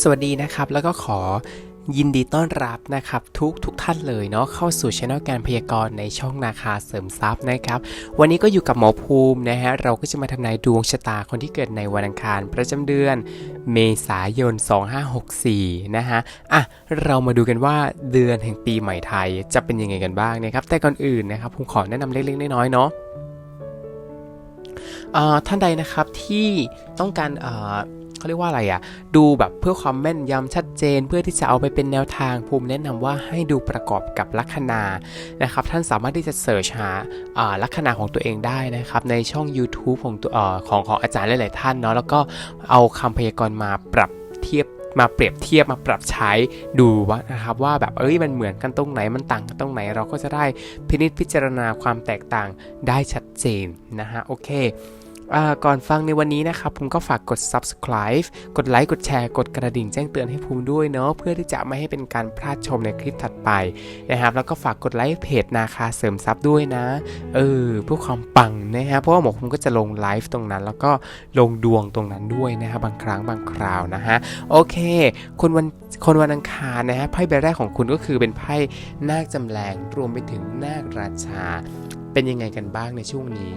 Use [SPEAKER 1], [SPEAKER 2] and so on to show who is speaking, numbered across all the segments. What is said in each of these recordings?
[SPEAKER 1] สวัสดีนะครับ แล้วก็ขอยินดีต้อนรับนะครับทุกทุกท่านเลยเนาะเข้าสู่ช anel การพยากรณ์ในช่องนาคาเสริมทรัพย์นะครับ วันนี้ก็อยู่กับหมอภูมินะฮะเราก็จะมาทำนายดวงชะตาคนที่เกิดในวันอังคาร ประจำเดือน เมษายน 2564 นะฮะอะเรามาดูกันว่าเดือนแห่งปีใหม่ไทยจะเป็นยังไงกันบ้างนะครับแต่ก่อนอื่นนะครับผมขอแนะนำเล็กๆน้อยๆเนาะท่านใดนะครับที่ต้องการ เขาเรียกว่าอะไรอะดูแบบเพื่อความแม่นยำชัดเจน เพื่อที่จะเอาไปเป็นแนวทางภูมิแนะนำว่าให้ดูประกอบกับลัคนานะครับท่านสามารถที่จะเสิร์ชหาลัคนาของตัวเองได้นะครับในช่อง YouTube ของตัวอของของอาจารย์หลาย ๆ ท่านเนาะแล้วก็เอาคำพยากรณ์มาปรับเทียบมาเปรียบเทียบมาปรับใช้ดูว่านะครับว่าแบบเอ้ยมันเหมือนกันตรงไหนมันต่างกันตรงไหนเราก็จะได้พินิจพิจารณาความแตกต่างได้ชัดเจนนะฮะโอเค ก่อนฟังในวันนี้นะครับผมก็ฝากกด subscribe กดไลค์กดแชร์ กดกระดิ่งแจ้งเตือนให้ภูมิด้วยเนาะเพื่อที่จะไม่ให้เป็นการพลาดชมในคลิปถัดไปนะครับแล้วก็ฝากกดไลค์เพจนาคาเสริมทรัพย์ด้วยนะเออเพื่อความปังนะฮะเพราะว่าหมอภูมิก็จะลงไลฟ์ตรงนั้น แล้วก็ลงดวงตรงนั้นด้วยนะฮะบางครั้งบางคราวนะฮะโอเค คนวันคนวันอังคารนะฮะไพ่ใบแรกของคุณก็คือเป็นไพ่นาคจำแรงรวมไปถึงนาคราชา เป็นยังไงกันบ้างในช่วงนี้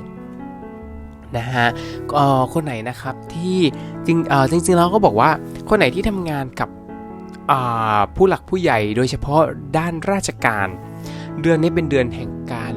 [SPEAKER 1] นะฮะคนไหนนะครับที่จริงเออจริงๆแล้วก็บอกว่าคนไหนที่ทำงานกับผู้หลักผู้ใหญ่โดยเฉพาะด้านราชการ เดือนนี้เป็นเดือนแห่งการ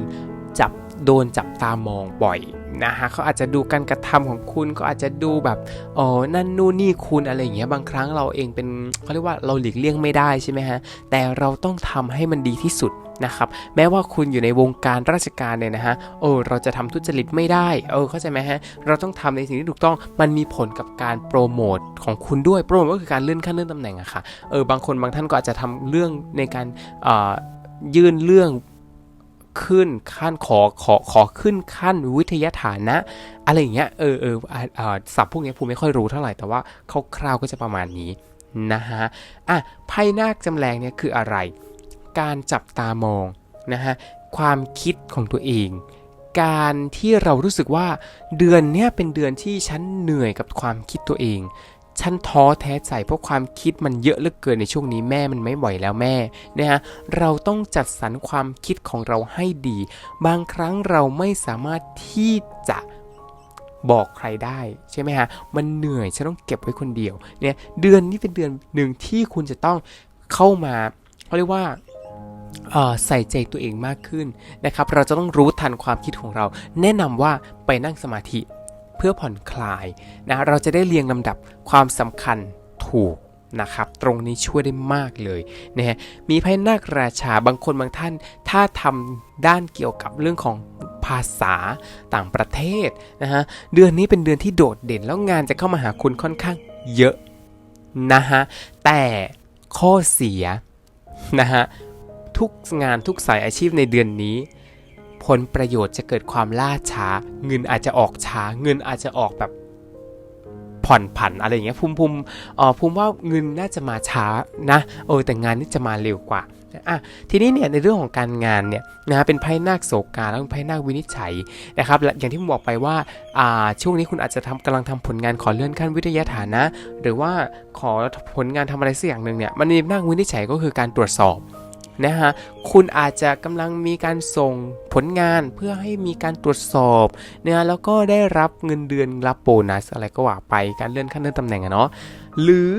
[SPEAKER 1] จับโดนจับตามองบ่อยนะฮะเขาอาจจะดูการกระทำของคุณก็อาจจะดูแบบอ๋อนั่นนู่นนี่คุณอะไรอย่างเงี้ยบางครั้งเราเองเป็นเขาเรียกว่าเราหลีกเลี่ยงไม่ได้ใช่ไหมฮะแต่เราต้องทำให้มันดีที่สุด นะครับแม้ว่าคุณอยู่ในวงการราชการเนี่ยนะฮะเออเราจะทำทุจริตไม่ได้เออเข้าใจไหมฮะเราต้องทำในสิ่งที่ถูกต้องมันมีผลกับการโปรโมทของคุณด้วยโปรโมทก็คือการเลื่อนขั้นเลื่อนตำแหน่งอะค่ะเออบางคนบางท่านก็อาจจะทำเรื่องในการยื่นเรื่องขึ้นขั้นขอขอขอขึ้นขั้นวิทยาฐานะ อะไรอย่างเงี้ยเออเอออ่าอ่าศัพท์พวกนี้ผมไม่ค่อยรู้เท่าไหร่แต่ว่าคร่าวๆก็จะประมาณนี้นะฮะอะไพ่นาคจำแรงเนี่ยคืออะไร การจับตามองนะฮะความคิดของตัวเอง การที่เรารู้สึกว่าเดือนนี้เป็นเดือนที่ฉันเหนื่อยกับความคิดตัวเองฉันท้อแท้ใจเพราะความคิดมันเยอะเหลือเกินในช่วงนี้แม่มันไม่ไหวแล้วแม่นะฮะเราต้องจัดสรรความคิดของเราให้ดี บางครั้งเราไม่สามารถที่จะบอกใครได้ใช่ไหมฮะมันเหนื่อยฉันต้องเก็บไว้คนเดียวเนี่ยเดือนนี้เป็นเดือนหนึ่งที่คุณจะต้องเข้ามาเขาเรียกว่า ใส่ใจตัวเองมากขึ้นนะครับ เราจะต้องรู้ทันความคิดของเรา แนะนำว่าไปนั่งสมาธิเพื่อผ่อนคลายนะ เราจะได้เรียงลำดับความสำคัญถูกนะครับ ตรงนี้ช่วยได้มากเลยนะฮะ มีไพ่นาคราชาบางคนบางท่าน ถ้าทำด้านเกี่ยวกับเรื่องของภาษาต่างประเทศนะฮะ เดือนนี้เป็นเดือนที่โดดเด่น แล้วงานจะเข้ามาหาคุณค่อนข้างเยอะนะฮะ แต่ข้อเสียนะฮะ ทุกงานทุกสายอาชีพในเดือนนี้ ผลประโยชน์จะเกิดความล่าช้า เงินอาจจะออกช้า เงินอาจจะออกแบบผ่อนผันอะไรอย่างเงี้ยภูมิภูมิอ่อภูมิว่าเงินน่าจะมาช้านะเออแต่งานนี่จะมาเร็วกว่าอะทีนี้เนี่ยในเรื่องของการงานเนี่ยนะฮะเป็นไพ่นาคโศกาแล้วเป็นไพ่นาควินิจฉัยนะครับและอย่างที่ผมบอกไปว่าอ่าช่วงนี้คุณอาจจะทำกำลังทำผลงานขอเลื่อนขั้นวิทยาฐานะ หรือว่าขอผลงานทำอะไรสักอย่างหนึ่งเนี่ยมันมีนาควินิจฉัยก็คือการตรวจสอบ นะฮะคุณอาจจะกำลังมีการส่งผลงานเพื่อให้มีการตรวจสอบนะะแล้วก็ได้รับเงินเดือนรับโบนัสอะไรก็ว่าไปการเลื่อนขั้นเลื่อนตำแหน่งอะเนาะหรือ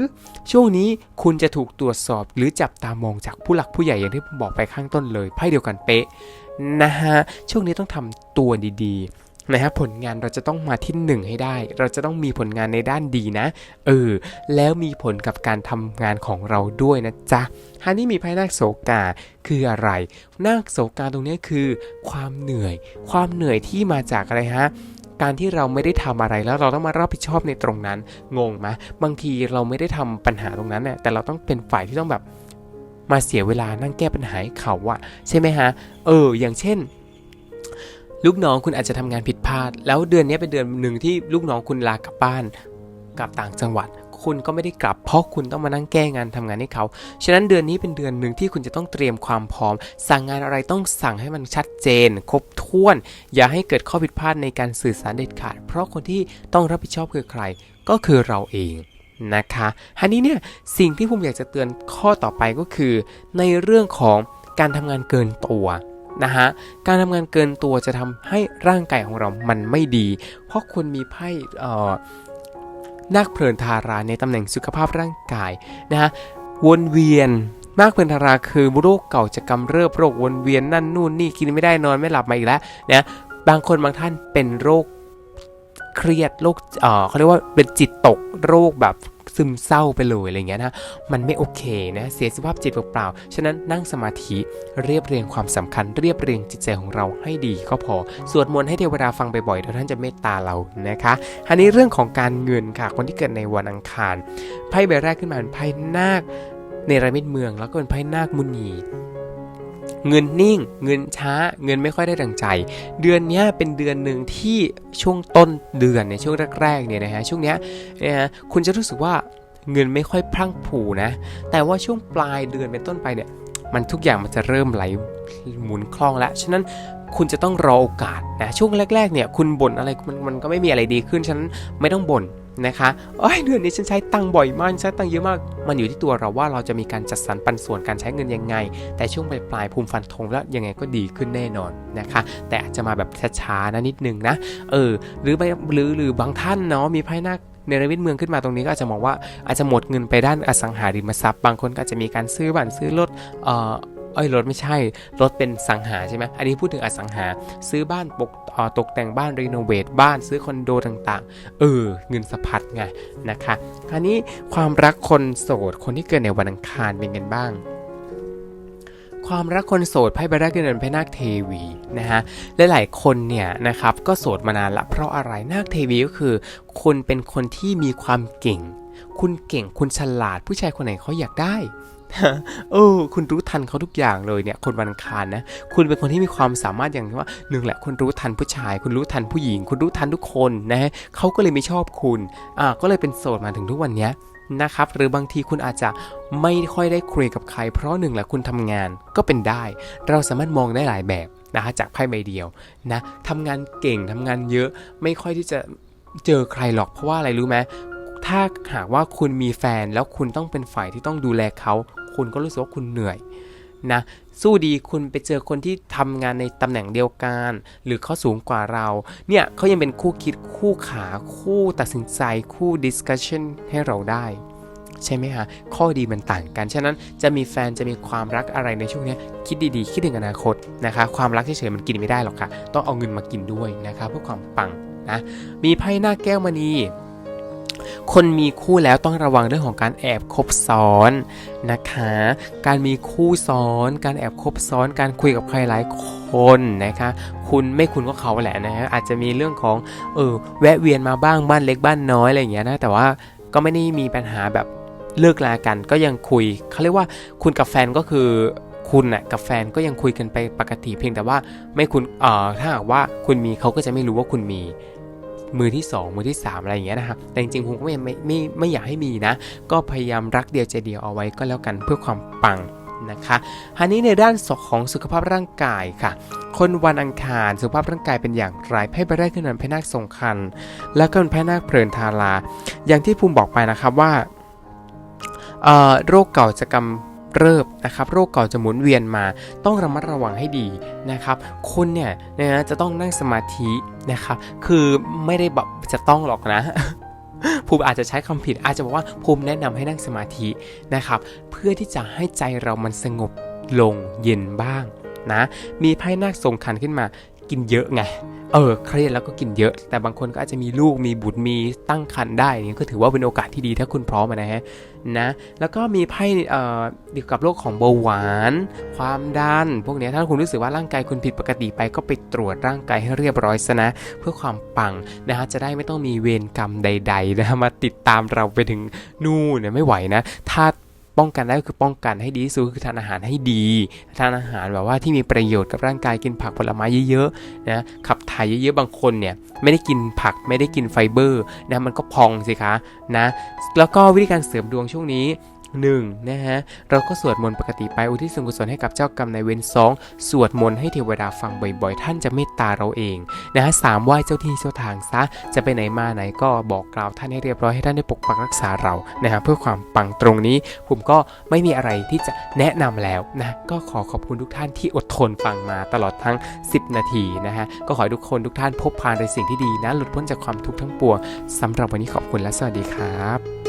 [SPEAKER 1] ช่วงนี้คุณจะถูกตรวจสอบหรือจับตามองจากผู้หลักผู้ใหญ่อย่างที่ผมบอกไปข้างต้นเลยไพ่เดียวกันเป๊ะนะฮะช่วงนี้ต้องทำตัวดีๆ นะฮะผลงานเราจะต้องมาที่หนึ่งให้ได้ เราจะต้องมีผลงานในด้านดีนะ เออ แล้วมีผลกับการทำงานของเราด้วยนะจ๊ะฮันนี่มีไพ่นาคโศกาคืออะไร นาคโศกาตรงนี้คือ ความเหนื่อย ความเหนื่อยที่มาจากอะไรฮะการที่เราไม่ได้ทำอะไรแล้วเราต้องมารับผิดชอบในตรงนั้น งงไหมบางทีเราไม่ได้ทำปัญหาตรงนั้นเนี่ยแต่เราต้องเป็นฝ่ายที่ต้องแบบมาเสียเวลานั่งแก้ปัญหาให้เขาอะใช่ไหมฮะ เออ อย่างเช่น ลูกน้องคุณอาจจะทำงานผิดพลาด แล้วเดือนนี้เป็นเดือนหนึ่งที่ลูกน้องคุณลากลับบ้านกลับต่างจังหวัด คุณก็ไม่ได้กลับ เพราะคุณต้องมานั่งแก้งานทำงานให้เขา ฉะนั้นเดือนนี้เป็นเดือนหนึ่งที่คุณจะต้องเตรียมความพร้อม สั่งงานอะไรต้องสั่งให้มันชัดเจน ครบถ้วน อย่าให้เกิดข้อผิดพลาดในการสื่อสารเด็ดขาด เพราะคนที่ต้องรับผิดชอบคือใคร ก็คือเราเองนะคะอันนี้เนี่ยสิ่งที่ผมอยากจะเตือนข้อต่อไปก็คือ ในเรื่องของการทำงานเกินตัว นะฮะ การทำงานเกินตัวจะทำให้ร่างกายของเรามันไม่ดี เพราะคุณมีไพ่เอ่อนาคเพลินทาราในตำแหน่งสุขภาพร่างกายนะฮะวนเวียนนาคเพลินทาราคือโรคเก่าจะกำเริบโรควนเวียนนั่นนู่นนี่กินไม่ได้นอนไม่หลับมาอีกแล้วนะบางคนบางท่านเป็นโรคเครียดโรคเออเขาเรียกว่าเป็นจิตตกโรคแบบ ซึมเศร้าไปเลยอะไรเงี้ยนะมันไม่โอเคนะเสียสภาพจิตเปล่าๆฉะนั้นนั่งสมาธิเรียบเรียงความสำคัญเรียบเรียงจิตใจของเราให้ดีก็พอสวดมนต์ให้เทวดาฟังบ่อยๆเดี๋ยวท่านจะเมตตาเรานะคะอันนี้เรื่องของการเงินค่ะคนที่เกิดในวันอังคารไพ่ใบแรกขึ้นมาเป็นไพ่นาคเนรมิตเมืองแล้วก็เป็นไพ่นาคมุนี เงินนิ่ง เงินช้า เงินไม่ค่อยได้ดังใจ เดือนนี้เป็นเดือนหนึ่งที่ช่วงต้นเดือนในช่วงแรกๆเนี่ยนะฮะช่วงเนี้ยนะฮะคุณจะรู้สึกว่าเงินไม่ค่อยพรั่งพรูนะ แต่ว่าช่วงปลายเดือนเป็นต้นไปเนี่ยมันทุกอย่างมันจะเริ่มไหลหมุนคล่องแล้ว ฉะนั้นคุณจะต้องรอโอกาสนะช่วงแรกๆเนี่ยคุณบ่นอะไรมันมันก็ไม่มีอะไรดีขึ้นฉะนั้นไม่ต้องบ่น นะคะเอ้ยเดือนนี้ฉันใช้ตังค์บ่อยมากใช้ตังค์เยอะมาก มันอยู่ที่ตัวเราว่าเราจะมีการจัดสรรปันส่วนการใช้เงินยังไง แต่ช่วงปลายๆภูมิฟันธงแล้วยังไงก็ดีขึ้นแน่นอนนะคะ แต่อาจจะมาแบบช้าๆนะนิดนึงนะ เออ หรือไปหรือหรือบางท่านเนาะมีไพ่หน้าเนรมิตเมืองขึ้นมาตรงนี้ก็อาจจะมองว่าอาจจะหมดเงินไปด้านอสังหาริมทรัพย์ บางคนก็อาจจะมีการซื้อบ้านซื้อรถเอ่อ เอ้ยรถไม่ใช่ รถเป็นสังหาใช่ไหมอันนี้พูดถึงอสังหา ซื้อบ้านปกตกแต่งบ้านรีโนเวทบ้านซื้อคอนโดต่างๆ เออ เงินสะพัดไงนะคะคราวนี้ความรักคนโสด คนที่เกิดในวันอังคารเป็นไงบ้างความรักคนโสดไพ่ใบแรกเดินไพ่นาคเทวีนะฮะหลายๆคนเนี่ยนะครับก็โสดมานานละเพราะอะไรนาคเทวีก็คือคุณเป็นคนที่มีความเก่ง คุณเก่งคุณฉลาดผู้ชายคนไหนเขาอยากได้ เออ คุณรู้ทันเขาทุกอย่างเลยเนี่ย คนวันคารนะ คุณเป็นคนที่มีความสามารถอย่างที่ว่าหนึ่งแหละคุณรู้ทันผู้ชาย คุณรู้ทันผู้หญิง คุณรู้ทันทุกคนนะฮะเขาก็เลยไม่ชอบคุณ อ่า ก็เลยเป็นโสดมาถึงทุกวันเนี้ยนะครับหรือบางทีคุณอาจจะไม่ค่อยได้คุยกับใคร เพราะหนึ่งแหละคุณทำงานก็เป็นได้ เราสามารถมองได้หลายแบบนะคะจากไพ่ใบเดียวนะทำงานเก่งทำงานเยอะไม่ค่อยที่จะเจอใครหรอกเพราะว่าอะไรรู้ไหมถ้าหากว่าคุณมีแฟนแล้วคุณต้องเป็นฝ่ายที่ต้องดูแลเขา คุณก็รู้สึกว่าคุณเหนื่อยนะสู้ดีคุณไปเจอคนที่ทำงานในตำแหน่งเดียวกัน หรือเขาสูงกว่าเรา เนี่ยเขายังเป็นคู่คิดคู่ขาคู่ตัดสินใจคู่ discussion ให้เราได้ ใช่ไหมฮะ ข้อดีมันต่างกัน ฉะนั้นจะมีแฟนจะมีความรักอะไรในช่วงนี้คิดดีๆ คิดถึงอนาคตนะคะ ความรักเฉยๆมันกินไม่ได้หรอกค่ะ ต้องเอาเงินมากินด้วยนะคะเพื่อความปังนะมีไพ่หน้าแก้วมณี คนมีคู่แล้วต้องระวังเรื่องของการแอบคบซ้อนนะคะ การมีคู่ซ้อน การแอบคบซ้อน การคุยกับใครหลายคนนะคะ คุณไม่คุณก็เขาแหละนะฮะ อาจจะมีเรื่องของเออแวะเวียนมาบ้างบ้านเล็กบ้านน้อยอะไรอย่างเงี้ยนะ แต่ว่าก็ไม่ได้มีปัญหาแบบเลิกลากันก็ยังคุยเขาเรียกว่าคุณกับแฟนก็คือคุณน่ะกับแฟนก็ยังคุยกันไปปกติเพียงแต่ว่าไม่คุณเอ่อถ้าหากว่าคุณมีเขาก็จะไม่รู้ว่าคุณมี มือที่ 2 มือที่ 3 อะไรอย่างเงี้ยนะครับแต่จริงๆผมก็ไม่ไม่ไม่ไม่อยากให้มีนะ ก็พยายามรักเดียวใจเดียวเอาไว้ก็แล้วกันเพื่อความปังนะคะอันนี้ในด้านศกของสุขภาพร่างกายค่ะ คนวันอังคารสุขภาพร่างกายเป็นอย่างไรไพ่ใบแรกขึ้นมาเป็นไพ่นาคทรงคัน แล้วก็เป็นไพ่นาคเพลินทารา อย่างที่ภูมิบอกไปนะครับว่าโรคเก่าจะกำ เริบนะครับโรคเก่าจะหมุนเวียนมา ต้องระมัดระวังให้ดีนะครับคุณเนี่ยนะจะต้องนั่งสมาธินะครับคือไม่ได้แบบจะต้องหรอกนะภูมิอาจจะใช้คำผิดอาจจะบอกว่าภูมิแนะนำให้นั่งสมาธินะครับเพื่อที่จะให้ใจเรามันสงบลงเย็นบ้างนะมีไพ่นาคทรงคันขึ้นมา กินเยอะไง เออ เครียดแล้วก็กินเยอะ แต่บางคนก็อาจจะมีลูก มีบุตร มีตั้งครรภ์ได้นี้ก็ถือว่าเป็นโอกาสที่ดีถ้าคุณพร้อมนะฮะ นะ แล้วก็มีไพ่เอ่อเกี่ยวกับโรคของเบาหวาน ความดัน พวกนี้ถ้าคุณรู้สึกว่าร่างกายคุณผิดปกติไปก็ไปตรวจร่างกายให้เรียบร้อยซะนะ เพื่อความปังนะฮะ จะได้ไม่ต้องมีเวรกรรมใด ๆ นะมาติดตามเราไปถึงนู่นเนี่ยไม่ไหวนะ ถ้า ป้องกันได้ก็คือป้องกันให้ดีที่สุดคือทานอาหารให้ดี ทานอาหารแบบว่าที่มีประโยชน์กับร่างกายกินผักผลไม้เยอะๆนะขับถ่ายเยอะๆบางคนเนี่ยไม่ได้กินผักไม่ได้กินไฟเบอร์นะมันก็พองสิคะนะแล้วก็วิธีการเสริมดวงช่วงนี้ หนึ่งนะฮะ เราก็สวดมนต์ปกติไปอุทิศส่วนกุศลให้กับเจ้ากรรมนายเวรสองสวดมนต์ให้เทวดาฟังบ่อยๆ ท่านจะเมตตาเราเองนะฮะสามไหว้เจ้าที่เจ้าทางซะจะไปไหนมาไหนก็บอกกล่าวท่านให้เรียบร้อยให้ท่านได้ปกปักรักษาเรานะฮะเพื่อความปังตรงนี้ ผมก็ไม่มีอะไรที่จะแนะนำแล้วนะก็ขอขอบคุณทุกท่านที่อดทนฟังมาตลอดทั้ง 10 นาทีนะฮะก็ขอให้ทุกคนทุกท่านพบพานในสิ่งที่ดีนะหลุดพ้นจากความทุกข์ทั้งปวงสำหรับวันนี้ขอบคุณและสวัสดีครับ